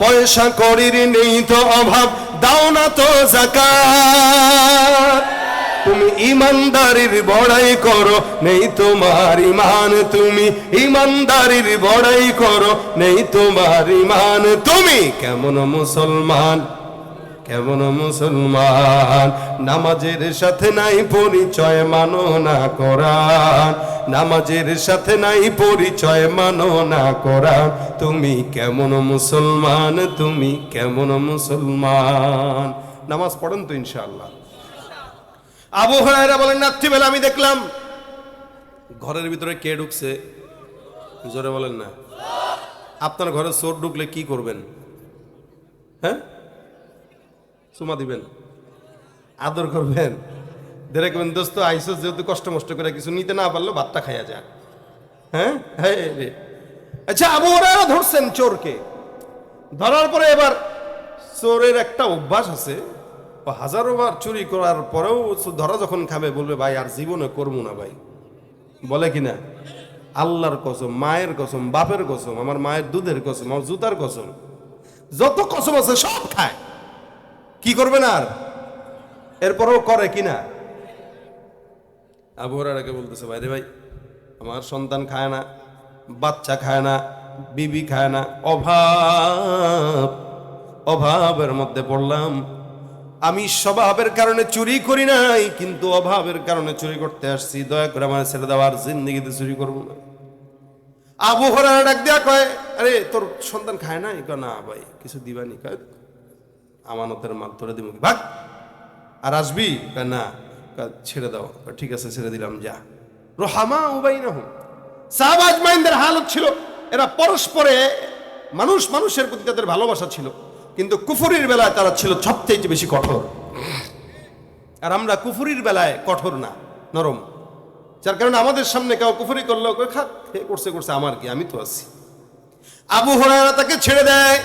পয়সা করির নেই তো অভাব, দাও না তো জাকাত। তুমি ইমানদারির বড়াই করো, নেই তোমার ইমান। তুমি ইমানদারির বড়াই করো, নেই তোমার ইমান। তুমি কেমন মুসলমান? কেমন মুসলমান? নামাজের সাথে নাই পরিচয় মানো না কোরআন। নামাজের সাথে নাই পরিচয় মানো না কোরআন। তুমি কেমন মুসলমান? তুমি কেমন মুসলমান? নামাজ পড়েন তো ইনশাআল্লাহ। আবু হরাইরা বলেন, রাত্রিবেলা আমি দেখলাম ঘরের ভিতরে কে ঢুকছে? জোরে বলেন না। আপনার ঘরে চোর ঢুকলে কি করবেন? হ্যাঁ? চুমা দিবেন। আদর করবেন। করবেন দোস্ত, আইসো, যেহেতু কষ্ট মষ্ট করে কিছু নিতে না পারল, ভাতটা খাইয়া যাক হ্যাঁ? হ্যাঁ রে। আচ্ছা আবু হরাইরা ধরছেন চোরকে। ধরার পরে এবার চোরের একটা অভ্যাস আছে। হাজারো বার চুরি করার পরেও ধরা যখন খাবে, বলবে, ভাই, আর জীবনে করব না, ভাই। বলে কিনা আল্লাহর কসম, মায়ের কসম, বাপের কসম, আমার মায়ের দুধের কসম, আমার জুতার কসম, যত কসম আছে সব খায়। কি করবে না আর? এরপরেও করে কিনা আবু বলতেছে, ভাই রে ভাই, আমার সন্তান খায় না, বাচ্চা খায় না, বিবি খায় না, অভাব, অভাবের মধ্যে পড়লাম। আমি স্বভাবের কারণে চুরি করি নাই, কিন্তু অভাবের কারণে চুরি করতে আসছি। দয়া করে আমার ছেড়ে দেওয়ার জিন্দিগিতে চুরি করব না। আবু হরারা ডাক দেয়া কয়, আরে, তোর সন্তান খায় না না ভাই, কিছু দিবানি। কয় আমানতের মাল তোরে দিব ভাগ! আর আসবি? না। ছেড়ে দাও। ঠিক আছে, ছেড়ে দিলাম, যা। রোহামা উবাই না সাহবাজ মাইন্দের হালত ছিল, এরা পরস্পরে মানুষ মানুষের প্রতি তাদের ভালোবাসা ছিল, কিন্তু কুফুরির বেলায় তারা ছিল সবচেয়ে বেশি কঠোর। আর আমরা কুফুরির বেলায় কঠোর না, নরম। যার কারণে আমাদের সামনে কেউ কুফুরি করল খাক হে করছে করছে, আমার কি? আমি তো আছি। আবু হরারা তাকে ছেড়ে দেয়।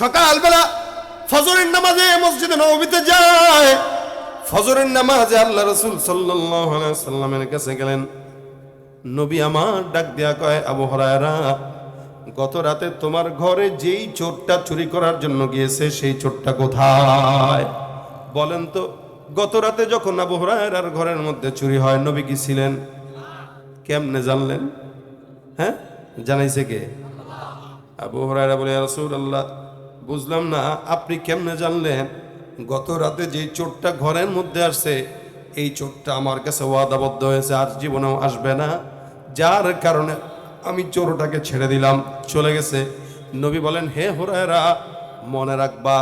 সকালবেলা ফজরের নামাজে মসজিদে নবীতে যায়। ফজরের নামাজে আল্লাহ রসুল সাল্লামের কাছে গেলেন। নবী আমার ডাক দেয়া কয়, আবু হরায়রা, গত রাতে তোমার ঘরে যেই চোরটা চুরি করার জন্য গিয়েছে, সেই চোরটা কোথায়? বলেন তো, গত রাতে যখন আবু হরায়রার ঘরের মধ্যে চুরি হয়, নবী কি ছিলেন? কেমনে জানলেন? হ্যাঁ? জানাইছে কে? আবু হরায়রা বলে রসুল আল্লাহ বুঝলাম না, আপনি কেমনে জানলেন? গত রাতে যে চোরটা ঘরের মধ্যে আসছে, এই চোরটা আমার কাছে ওয়াদাবদ্ধ হয়েছে, আর জীবনেও আসবে না। যার কারণে আমি চোরটাকে ছেড়ে দিলাম, চলে গেছে। নবী বলেন, হে হরায়রা, মনে রাখবা,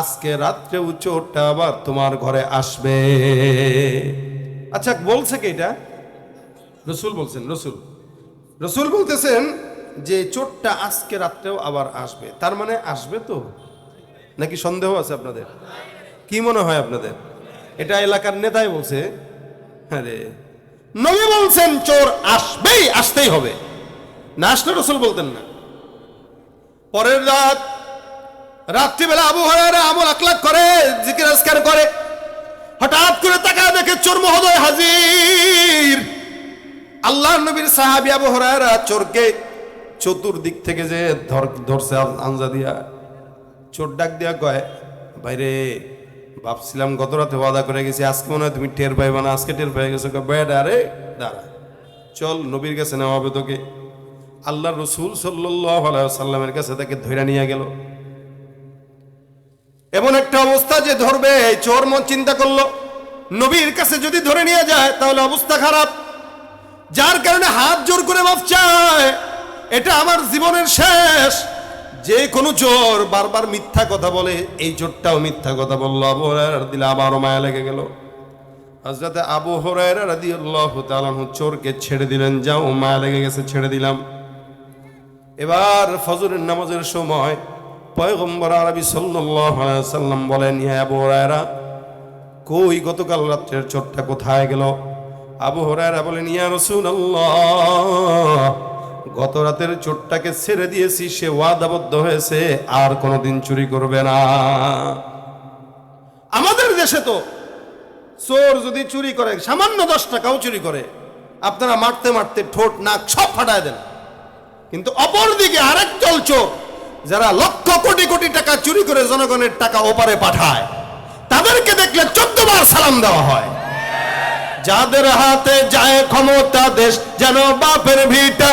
আজকে রাত্রেও চোরটা আবার তোমার ঘরে আসবে। আচ্ছা বলছে কি এটা? রসুল বলছেন, রসুল। রসুল বলতেছেন যে চোরটা আজকে রাত্রেও আবার আসবে, তার মানে আসবে তো? নাকি সন্দেহ আছে আপনাদের? কি মনে হয় আপনাদের? এটা এলাকার নেতাই বলছে। আরে, নবী বলছেন চোর আসবেই, আসতেই হবে। না আসলে রসুল বলতেন না। পরের রাত, রাত্রিবেলা আবু হরারা আমল আকলাক করে, জিকির আজকার করে। হঠাৎ করে তাকা দেখে চোর মহোদয় হাজির। আল্লাহ নবীর সাহাবি আবু হরায়রা চোরকে চতুর্দিক থেকে যে ধর, ধরছে আঞ্জা দিয়া চোর ডাক দিয়া কয় বাইরে ভাবছিলাম গত রাতে ওয়াদা করে গেছি, আজকে মনে হয় তুমি টের পাইবা না, আজকে টের পাই গেছো। বেড আরে দাঁড়া, চল নবীর কাছে নেওয়া হবে তোকে। আল্লাহ রসুল সাল্লামের কাছে তাকে ধৈরা নিয়ে গেল। এমন একটা অবস্থা যে ধরবে চোর মন চিন্তা করল, নবীর কাছে যদি ধরে নিয়ে যায়, তাহলে অবস্থা খারাপ। যার কারণে হাত জোর করে মাফ চায়। এটা আমার জীবনের শেষ। যে কোনো চোর বারবার মিথ্যা কথা বলে, এই চোরটাও মিথ্যা কথা বলল। আবু হরায়রা দিলে আবারও মায়া লেগে গেল। হজরতে আবু হরায়রা রাদিয়াল্লাহু তাআলা চোরকে ছেড়ে দিলেন। যাও, মায়া লেগে গেছে, ছেড়ে দিলাম। এবার ফজরের নামাজের সময় পয়গম্বর আরবি সাল্লাম বলেন, ইয়া আবু হুরায়রা, কই গতকাল রাত্রের চোরটা কোথায় গেল? আবু হুরায়রা বলেন, ইয়া রাসূলুল্লাহ গত রাতের চোরটাকে ছেড়ে দিয়েছি, সে ওয়াদাবদ্ধ হয়েছে, আর কোনোদিন চুরি করবে না। আমাদের দেশে তো চোর যদি চুরি করে, সামান্য দশ টাকাও চুরি করে, আপনারা মারতে মারতে ঠোঁট, নাক সব ফাটায় দেন। কিন্তু অপরদিকে আরেক দল চোর, যারা লক্ষ কোটি কোটি টাকা চুরি করে জনগণের টাকা ওপারে পাঠায়, তাদেরকে দেখলে চোদ্দ বার সালাম দেওয়া হয়। যাদের হাতে যায় ক্ষমতা দেশ, যেন বাপের ভিটা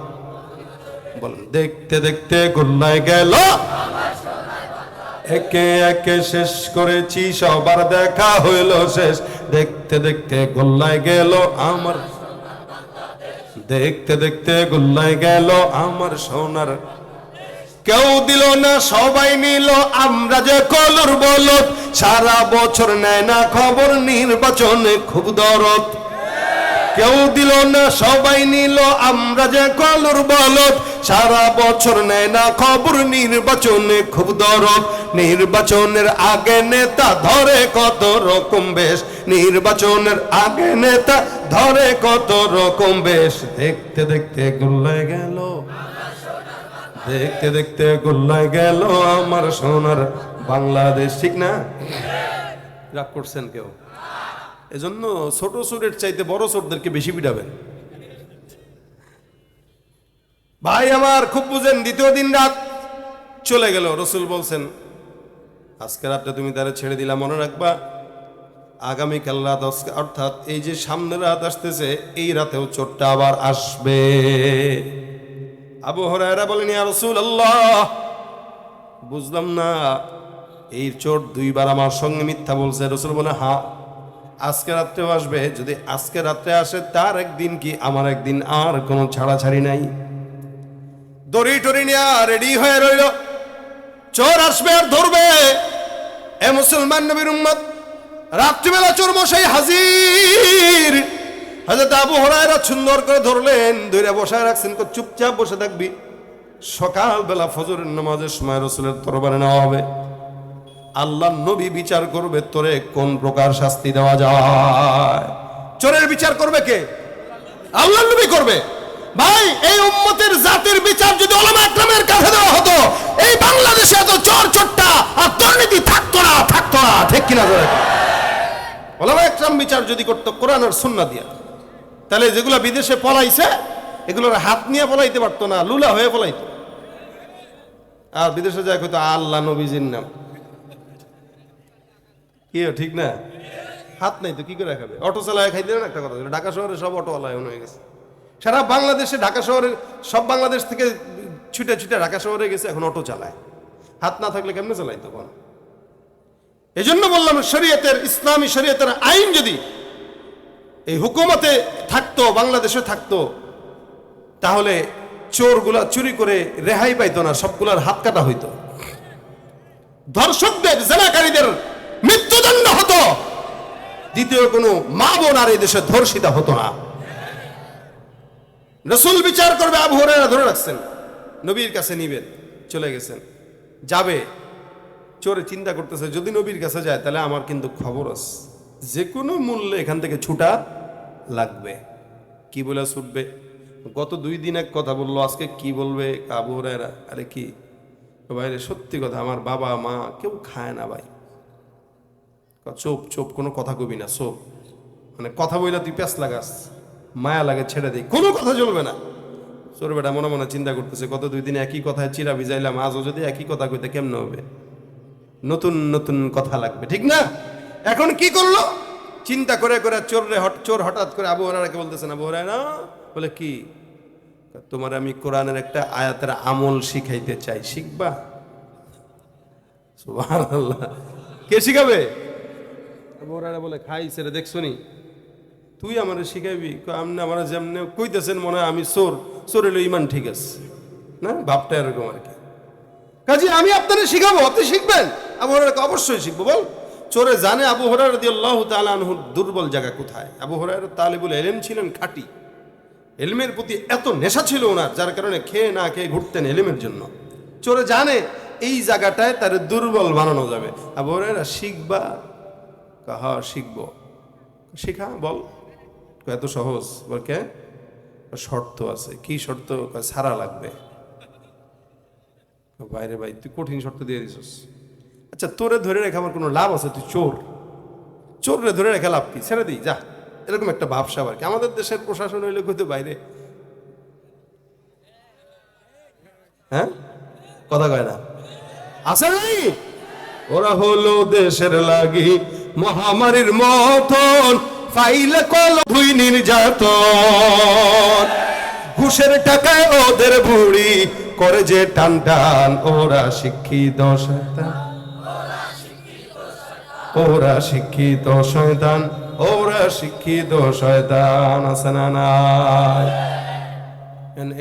দেখতে দেখতে গোল্লায় গেল। একে একে শেষ করেছি, সবার দেখা হইল শেষ। দেখতে দেখতে গোল্লায় গেল আমার। দেখতে দেখতে গোল্লায় গেল আমার সোনার। কেউ দিল না, সবাই নিল। আমরা যে কলর বলত সারা বছর নেয় না খবর, নির্বাচনে খুব দরদ। কেউ দিল না, সবাই নিল। আমরা যে কলর বলত সারা বছর নেয় না খবর, নির্বাচনে খুব দরব নির্বাচনের আগে নেতা ধরে কত রকম বেশ। নির্বাচনের আগে নেতা ধরে কত রকম বেশ। দেখতে দেখতে গোল্লায় গেল, দেখতে দেখতে গোল্লায় গেল আমার সোনার বাংলাদেশ, ঠিক না? রাগ করছেন কেউ? এজন্য ছোট চোরের চাইতে বড় চোরদেরকে বেশি পিটাবেন। ভাই আমার, খুব বুঝেন, দ্বিতীয় দিন রাত চলে গেল, রসুল বলছেন, আজকে রাতটা তুমি তারা ছেড়ে দিলা, মনে রাখবা, আগামীকাল রাত অর্থাৎ এই যে সামনে রাত আসতেছে, এই রাতেও চোরটা আবার আসবে। আবু হরায়রা বলেন রসুল আল্লাহ বুঝলাম না, এই চোর দুইবার আমার সঙ্গে মিথ্যা বলছে। রসুল বলে হ্যাঁ। আজকে রাত্রেও আসবে। যদি আজকে রাত্রে আসে, তার একদিন কি আমার একদিন আর কোনো ছাড়াছাড়ি নাই? দড়ি টড়ি নিয়ে রেডি হয়ে রইল। চোর আসবে আর ধরবে। এ মুসলমান নবীর উম্মত, রাত্রিবেলা চোর মশাই হাজির। হাজরত আবু হরায়রা সুন্দর করে ধরলেন ধরে বসায় রাখছেন চুপচাপ বসে থাকবি। সকালবেলা ফজরের নামাজের সময় রসুলের তরবারে নেওয়া হবে। আল্লাহ নবী বিচার করবে, তোরে কোন প্রকার শাস্তি দেওয়া যায়? চোরের বিচার করবে কে? আল্লাহ নবী করবে। ভাই, এই উম্মতের জাতির বিচার যদি ওলামা একরামের কাছে দেওয়া হতো, এই বাংলাদেশে এত চোর চোরটা আর দুর্নীতি থাকতো না থাকতো না, ঠিক কিনা করে ওলামা একরাম বিচার যদি করতো কোরআন আর সুন্নাহ দিয়া, তাহলে যেগুলো বিদেশে পলাইছে, এগুলোর হাত নিয়ে পলাইতে পারতো না, লুলা হয়ে পলাইতো। আর বিদেশে যায় হয়তো আল্লাহ নবীজির নাম। কি ঠিক না? হাত নাই তো, কি করে খাবে? অটো চালায় খাইতে না একটা কথা ঢাকা শহরে সব অটোওয়ালায় হয়ে গেছে। সারা বাংলাদেশে ঢাকা শহরে সব বাংলাদেশ থেকে ছুটে ছুটে ঢাকা শহরে গেছে, এখন অটো চালায়। হাত না থাকলে কেমনে চালাই তখন? এই জন্য বললাম, শরীয়তের, ইসলামী শরীয়তের আইন যদি এই হুকুমতে থাকতো, বাংলাদেশে থাকতো, তাহলে চোরগুলা চুরি করে রেহাই পাইতো না, সবগুলার হাত কাটা হইতো। ধর্ষকদের জেনাকারীদের মৃত্যুদণ্ড হতো। দ্বিতীয় কোনো মা বোন আর এই দেশে ধর্ষিতা হতো না। রসুল বিচার করবে আবু হরাইরা ধরে রাখছেন। নবীর কাছে নিবেন, চলে গেছেন। যাবে, চোরে চিন্তা করতেছে, যদি নবীর কাছে যায়, তাহলে আমার কিন্তু খবর আছে। যে কোনো মূল্যে এখান থেকে ছুটা লাগবে। কি বলে ছুটবে? গত দুই দিন এক কথা বলল, আজকে কি বলবে আবু হরাইরা আরে কি? বাইরে সত্যি কথা, আমার বাবা, মা কেউ খায় না ভাই। চোপ চোপ, কোনো কথা কবি না, চোপ। মানে কথা বইলা তুই প্যাস লাগাস, মায়া লাগে ছেড়ে দিই কোনো কথা চলবে না। চোর বেটা মনে মনে চিন্তা করতেছে, কত দুই দিন একই কথায় চিরা ভিজাইলাম, আজও যদি একই কথা কইতে কেমন হবে? নতুন নতুন কথা লাগবে, ঠিক না? এখন কি করল? চিন্তা করে করে চোরে হট, চোর হঠাৎ করে আবু হরারাকে বলতেছে না, আবু না বলে কি? তোমার আমি কোরআনের একটা আয়াতের আমল শিখাইতে চাই, শিখবা? কে শিখাবে? আবু বলে, খাই, সেটা দেখছ নি? তুই আমার শিখাইবি আপনি আমার যেমনি কইতেছেন মনে হয় আমি চোর চোর এলো ইমান ঠিক আছে। না, ভাবটা এরকম আর কি। কাজে আমি আপনারা শিখাবো, আপনি শিখবেন? আবু অবশ্যই শিখব, বল। চোরে জানে আবু হরার দিয়ে আল্লাহ তালানহুর দুর্বল জায়গা কোথায়? আবু হরার তালিবুল এলেম ছিলেন খাঁটি। এলমের প্রতি এত নেশা ছিল ওনার, যার কারণে খেয়ে না খেয়ে ঘুরতেন এলেমের জন্য। চোরে জানে এই জায়গাটায় তার দুর্বল বানানো যাবে। আবু শিখবা কাহা শিখব? শিখা, বল। এত সহজ কে? শর্ত আছে। কি শর্ত? ছাড়া লাগবে। বাইরে ভাই, তুই কঠিন শর্ত দিয়ে দিছিস। আচ্ছা তোরে ধরে রেখে আমার কোনো লাভ আছে? তুই চোর। চোররে ধরে রেখে লাভ কি? ছেড়ে দিই, যা। এরকম একটা ভাবসা আর কি? আমাদের দেশের প্রশাসন হইলে কিন্তু বাইরে। হ্যাঁ? কথা কয় না। আছে ওরা হলো দেশের লাগি। মহামারীর মতন ফাইলে কল ধুই নির্যাতন ঘুষের টাকায় ওদের বুড়ি করে যে টান টান, ওরা শিক্ষিত শয়তান। ওরা শিক্ষিত শয়তান, ওরা শিক্ষিত শয়তান, আছে না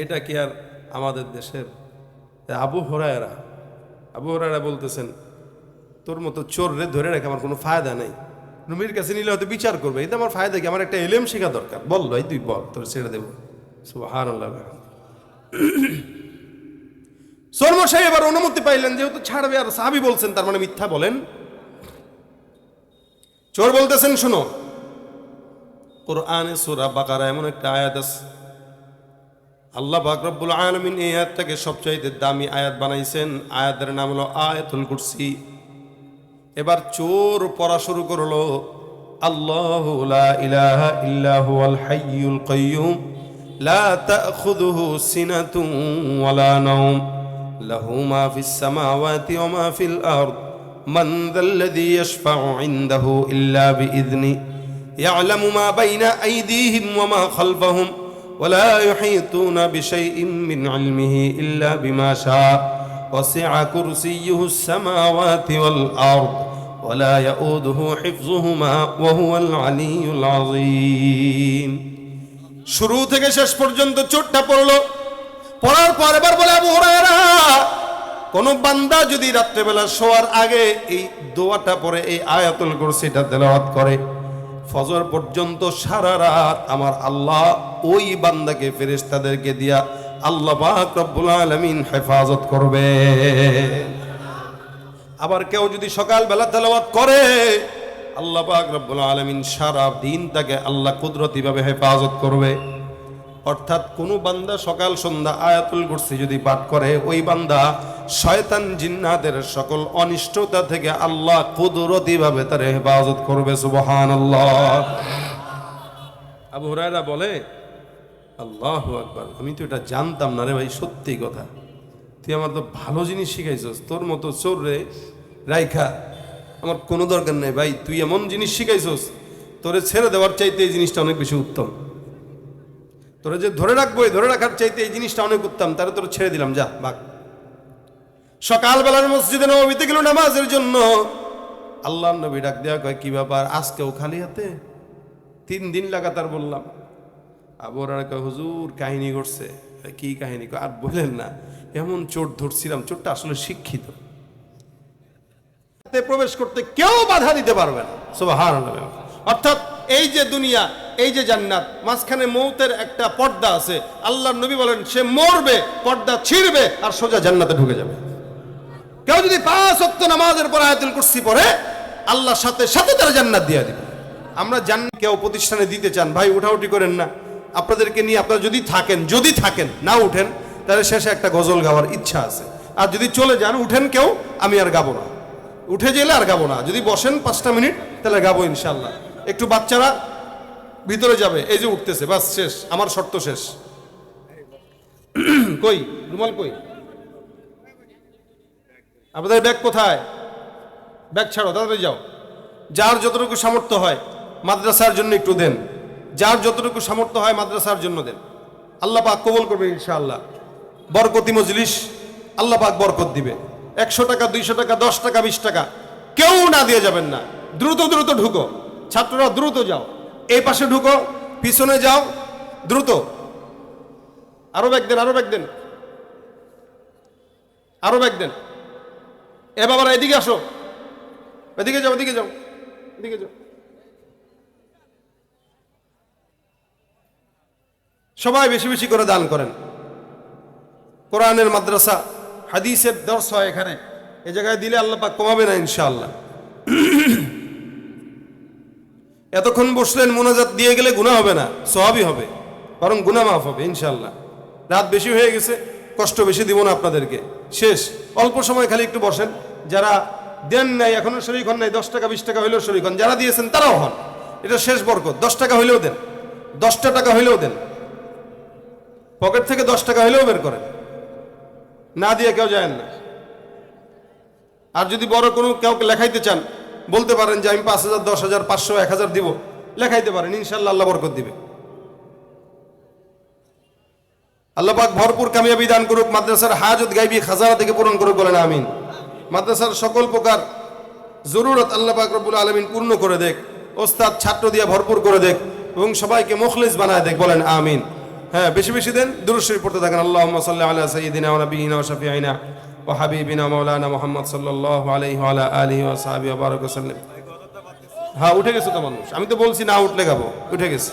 এটা কি আর আমাদের দেশের? আবু হরায়রা আবু হরায়রা বলতেছেন তোর মতো চোর রে ধরে রেখে আমার কোনো ফায়দা নেই। নবীর কাছে নিলে হয়তো বিচার করবে। এটা আমার ফায়দা কি? আমার একটা এলেম শেখা দরকার। বল ভাই, তুই বল, তোর ছেড়ে দেবো। সুহার সর্মশাই এবার অনুমতি পাইলেন, যেহেতু ছাড়বে আর সাহাবি বলছেন, তার মানে মিথ্যা বলেন। চোর বলতেছেন, শুনো, কোরআনে সূরা বাকারা এমন একটা আয়াত আছে। আল্লাহ পাক রব্বুল আলামিন এই আয়াতটাকে সবচাইতে দামি আয়াত বানাইছেন। আয়াতের নাম হলো আয়াতুল কুরসি। এবার চোর পড়া শুরু করল। আল্লাহ ইলাহা ইল্লাহু আল হাইয়ুল কাইয়ুম। লা তাখুযুহু সিনাতুন ওয়ালা নাওম। লাহু মা ফিস সামাওয়াতি ওয়া মা ফিল আরদ। মান যাল্লাযী ইয়াশফা'ু ইনদাহু ইল্লা বিইذনি يعلم ما بين أيديهم وما خلفهم ولا يحيطون بشيء من علمه إلا وسع كرسيه السماوات والأرض ولا يؤوده حفظهما وهو العلي العظيم শুরু থেকে শেষ পর্যন্ত চোটটা পড়লো পড়ার পর এবার বলে আবু হুরায়রা কোন বান্দা যদি রাত্রেবেলা শোয়ার আগে এই দোয়াটা পরে এই আয়াতুল কুরসিটা তেলাওয়াত করে ফজর পর্যন্ত সারা রাত আমার আল্লাহ ওই বান্দাকে ফেরেশতাদেরকে দিয়া আল্লাহ রব্বুল আলামিন হেফাজত করবে। আবার কেউ যদি সকালবেলা তেলাওয়াত করে, আল্লাহ পাক রব্বুল আলামিন সারা দিন তাকে আল্লাহ কুদরতিভাবে হেফাজত করবে। অর্থাৎ কোনো বান্দা সকাল সন্ধ্যা আয়াতুল কুরসি যদি পাঠ করে, ওই বান্দা শয়তান জিন্নাতের সকল অনিষ্টতা থেকে আল্লাহ কুদরতিভাবে তার হেফাজত করবে সুবহান আল্লাহ আবু হুরায়রা বলে আল্লাহ আকবার। আমি তো এটা জানতাম না রে ভাই, সত্যি কথা। তুই আমার তো ভালো জিনিস শিখাইছস। তোর মতো চোর রে, রাইখা, আমার কোনো দরকার নেই ভাই। তুই এমন জিনিস শিখাইছস, তোরে ছেড়ে দেওয়ার চাইতে এই জিনিসটা অনেক বেশি উত্তম। তোরা যে ধরে রাখব ধরে রাখার চাইতে এই জিনিসটা অনেক উত্তম। তারা তোর ছেড়ে দিলাম, যা বাক সকালবেলার মসজিদে নবীতে গেল নামাজের জন্য। আল্লাহ নবী ডাক দেওয়া কয়, কি ব্যাপার? আজকেও খালি হাতে? তিন দিন লাগাতার বললাম আবার কয়, হুজুর, কাহিনী ঘটছে। কি কাহিনী? আর বলেন না, এমন চোট ধরছিলাম চোটটা আসলে শিক্ষিত। প্রবেশ করতে কেউ বাধা দিতে পারবে না। অর্থাৎ এই যে দুনিয়া, এই যে জান্নাত, মাঝখানে মৌতের একটা পর্দা আছে। আল্লাহ নবী বলেন, সে মরবে, পর্দা ছিঁড়বে আর সোজা জান্নাতে ঢুকে যাবে। কেউ যদি পাঁচ অক্ত নামাজের পর আয়াতুল কুরসি পড়ে, আল্লাহর সাথে সাথে তারা জান্নাত দিয়ে দিবে। আমরা জান্নাত কেউ প্রতিষ্ঠানে দিতে চান, ভাই, উঠাউঠি করেন না। আপনাদেরকে নিয়ে আপনারা যদি থাকেন যদি থাকেন, না উঠেন, তাহলে শেষে একটা গজল গাওয়ার ইচ্ছা আছে। আর যদি চলে যান, উঠেন কেউ, আমি আর গাবো না। উঠে গেলে আর গাবো না। যদি বসেন পাঁচটা মিনিট, তাহলে গাবো ইনশাল্লাহ একটু বাচ্চারা ভিতরে যাবে, এই যে উঠতেছে, বাস, শেষ, আমার শর্ত শেষ। কই? রুমাল কই? আপনাদের ব্যাগ কোথায়? ব্যাগ ছাড়ো, তাড়াতাড়ি যাও। যার যতটুকু সামর্থ্য হয়, মাদ্রাসার জন্য একটু দেন। যার যতটুকু সামর্থ্য হয় মাদ্রাসার জন্য দেন। আল্লাহ পাক কবল করবে ইনশাআল্লাহ। বরকতি মজলিস আল্লাহ পাক বরকত দিবে। একশো টাকা, দুইশো টাকা, দশ টাকা, বিশ টাকা, কেউ না দিয়ে যাবেন না। দ্রুত দ্রুত ঢুকো। ছাত্ররা দ্রুত যাও। এই পাশে ঢুকো, পিছনে যাও, দ্রুত। আরও ব্যাগ দেন আরও ব্যাগ দেন আরও ব্যাগ দেন এ বাবারা, এদিকে আসো। এদিকে যাও এদিকে যাও এদিকে যাও। সবাই বেশি বেশি করে দান করেন। কোরআনের মাদ্রাসা, হাদিসের দর্শ হয় এখানে। এ জায়গায় দিলে আল্লাহ পাক কমাবে না ইনশাআল্লাহ। এতক্ষণ বসলেন, মোনাজাত দিয়ে গেলে গুণা হবে না সবই হবে, বরং গুণা মাফ হবে ইনশাল্লাহ রাত বেশি হয়ে গেছে, কষ্ট বেশি দিব না আপনাদেরকে। শেষ, অল্প সময় খালি একটু বসেন। যারা দেন নাই, এখনও শরীর নাই, দশ টাকা, বিশ টাকা হইলেও শরীর যারা দিয়েছেন তারাও হন। এটা শেষ বরকত, দশ টাকা হইলেও দেন। দশটা টাকা হইলেও দেন। পকেট থেকে দশ টাকা হইলেও বের করেন। না দিয়ে কেউ যায় না। আর যদি বড় কোনো কাউকে লেখাইতে চান, বলতে পারেন যে আমি পাঁচ হাজার, দশ হাজার, পাঁচশো, এক হাজার দিব। লেখাইতে পারেন ইনশাল্লাহ আল্লাহ বরকত দিবে। আল্লাহ পাক ভরপুর কামিয়াবি দান করুক, মাদ্রাসার হাজত গাইবি, খাজানা থেকে পূরণ করুক, বলেন আমিন। মাদ্রাসার সকল প্রকার জরুরত আল্লাহ পাক রব্বুল আলমিন পূর্ণ করে দেখ, ওস্তাদ, ছাত্র দিয়ে ভরপুর করে দেখ, এবং সবাইকে মুখলিস বানায় দেখ, বলেন আমিন। হ্যাঁ বেশি বেশি দেন দুরুশ্বরী পড়তে থাকেন। আল্লাহ সাল্লাহ মোহাম্মদ হ্যাঁ উঠে গেছে তো মানুষ। আমি তো বলছি না, উঠলে গাবো। উঠে গেছে।